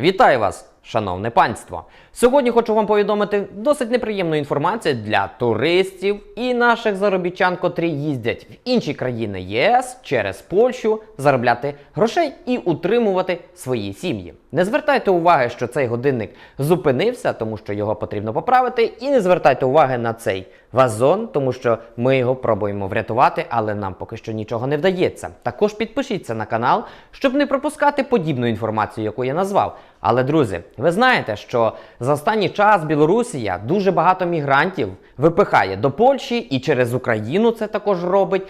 Вітаю вас, шановне панство! Сьогодні хочу вам повідомити досить неприємну інформацію для туристів і наших заробітчан, котрі їздять в інші країни ЄС через Польщу заробляти грошей і утримувати свої сім'ї. Не звертайте уваги, що цей годинник зупинився, тому що його потрібно поправити, і не звертайте уваги на цей вазон, тому що ми його пробуємо врятувати, але нам поки що нічого не вдається. Також підпишіться на канал, щоб не пропускати подібну інформацію, яку я назвав. Але, друзі, ви знаєте, що за останній час Білорусія дуже багато мігрантів випихає до Польщі і через Україну це також робить.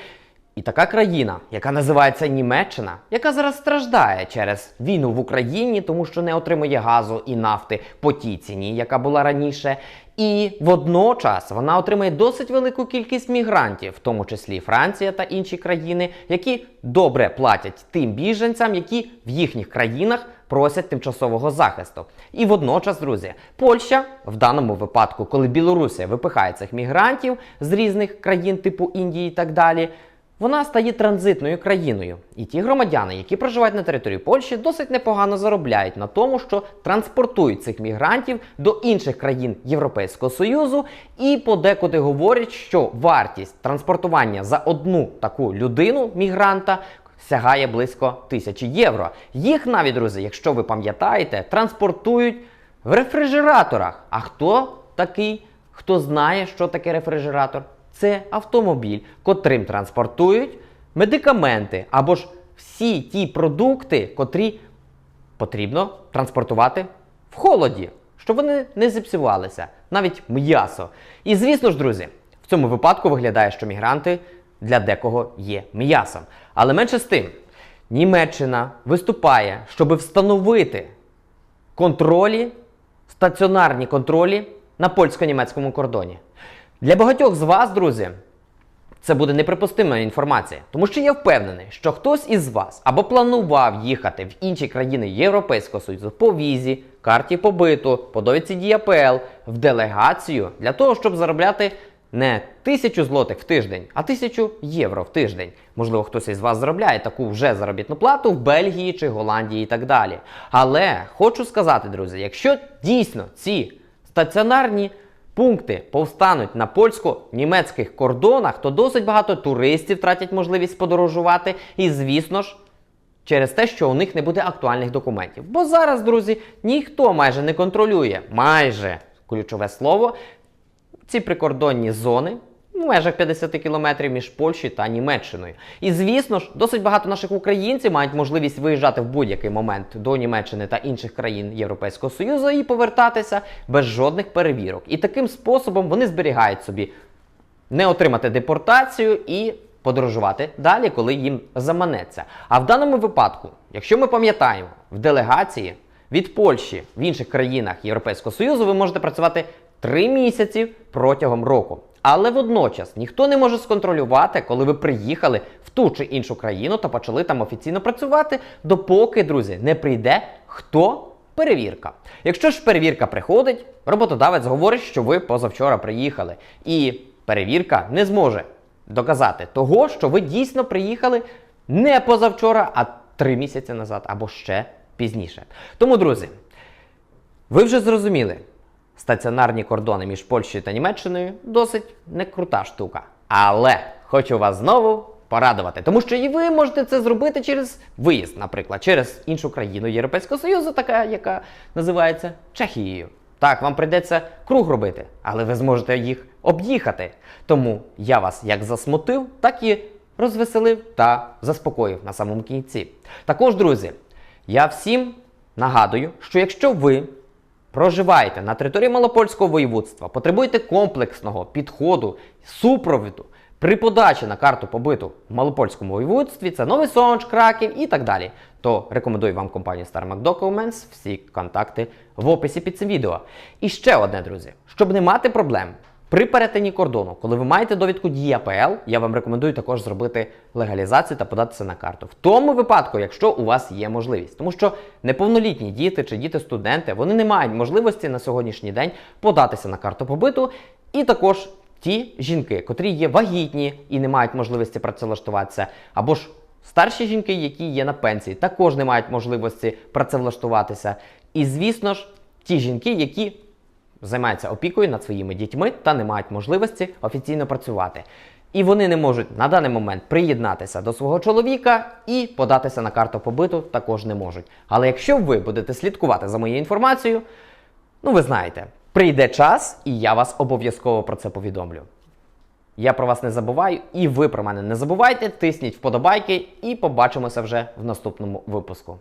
І така країна, яка називається Німеччина, яка зараз страждає через війну в Україні, тому що не отримує газу і нафти по тій ціні, яка була раніше. І водночас вона отримує досить велику кількість мігрантів, в тому числі Франція та інші країни, які добре платять тим біженцям, які в їхніх країнах просять тимчасового захисту. І водночас, друзі, Польща в даному випадку, коли Білорусія випихає цих мігрантів з різних країн, типу Індії і так далі. Вона стає транзитною країною, і ті громадяни, які проживають на території Польщі, досить непогано заробляють на тому, що транспортують цих мігрантів до інших країн Європейського Союзу, і подекуди говорять, що вартість транспортування за одну таку людину мігранта. Сягає близько тисячі євро. Їх навіть, друзі, якщо ви пам'ятаєте, транспортують в рефрижераторах. А хто такий, хто знає, що таке рефрижератор? Це автомобіль, котрим транспортують медикаменти або ж всі ті продукти, котрі потрібно транспортувати в холоді, щоб вони не зіпсувалися, навіть м'ясо. І звісно ж, друзі, в цьому випадку виглядає, що мігранти для декого є м'ясом. Але менше з тим, Німеччина виступає, щоб встановити контролі, стаціонарні контролі на польсько-німецькому кордоні. Для багатьох з вас, друзі, це буде неприпустима інформація, тому що я впевнений, що хтось із вас або планував їхати в інші країни Європейського Союзу по візі, карті побиту, по довідці ДІАПЛ, в делегацію для того, щоб заробляти не тисячу злотих в тиждень, а тисячу євро в тиждень. Можливо, хтось із вас заробляє таку вже заробітну плату в Бельгії чи Голландії і так далі. Але хочу сказати, друзі, якщо дійсно ці стаціонарні пункти повстануть на польсько-німецьких кордонах, то досить багато туристів втратять можливість подорожувати. І, звісно ж, через те, що у них не буде актуальних документів. Бо зараз, друзі, ніхто майже не контролює, майже ключове слово, ці прикордонні зони. В межах 50 кілометрів між Польщею та Німеччиною. І звісно ж, досить багато наших українців мають можливість виїжджати в будь-який момент до Німеччини та інших країн Європейського Союзу і повертатися без жодних перевірок. І таким способом вони зберігають собі не отримати депортацію і подорожувати далі, коли їм заманеться. А в даному випадку, якщо ми пам'ятаємо, в делегації від Польщі в інших країнах Європейського Союзу ви можете працювати 3 місяці протягом року. Але водночас ніхто не може сконтролювати, коли ви приїхали в ту чи іншу країну та почали там офіційно працювати, допоки, друзі, не прийде хто перевірка. Якщо ж перевірка приходить, роботодавець говорить, що ви позавчора приїхали, і перевірка не зможе доказати того, що ви дійсно приїхали не позавчора, а три місяці назад або ще пізніше. Тому, друзі, ви вже зрозуміли, стаціонарні кордони між Польщею та Німеччиною досить не крута штука. Але хочу вас знову порадувати, тому що і ви можете це зробити через виїзд, наприклад, через іншу країну Європейського Союзу, така, яка називається Чехією. Так, вам прийдеться круг робити, але ви зможете їх об'їхати. Тому я вас як засмутив, так і розвеселив та заспокоїв на самому кінці. Також, друзі, я всім нагадую, що якщо ви проживаєте на території Малопольського воєводства, потребуєте комплексного підходу, супровіду при подачі на карту побиту в Малопольському воєводстві, це Новий Сонч, Краків і так далі, то рекомендую вам компанію StarMac Documents, всі контакти в описі під цим відео. І ще одне, друзі, щоб не мати проблем. При перетині кордону, коли ви маєте довідку ДІАПЛ, я вам рекомендую також зробити легалізацію та податися на карту. В тому випадку, якщо у вас є можливість, тому що неповнолітні діти чи діти-студенти вони не мають можливості на сьогоднішній день податися на карту побиту, і також ті жінки, котрі є вагітні і не мають можливості працевлаштуватися, або ж Старші жінки, які є на пенсії, також не мають можливості працевлаштуватися. І звісно ж, ті жінки, які займаються опікою над своїми дітьми та не мають можливості офіційно працювати. І вони не можуть на даний момент приєднатися до свого чоловіка і податися на карту побиту також не можуть. Але якщо ви будете слідкувати за моєю інформацією, ну ви знаєте, прийде час, і я вас обов'язково про це повідомлю. Я про вас не забуваю, і ви про мене не забувайте. Тисніть вподобайки, і побачимося вже в наступному випуску.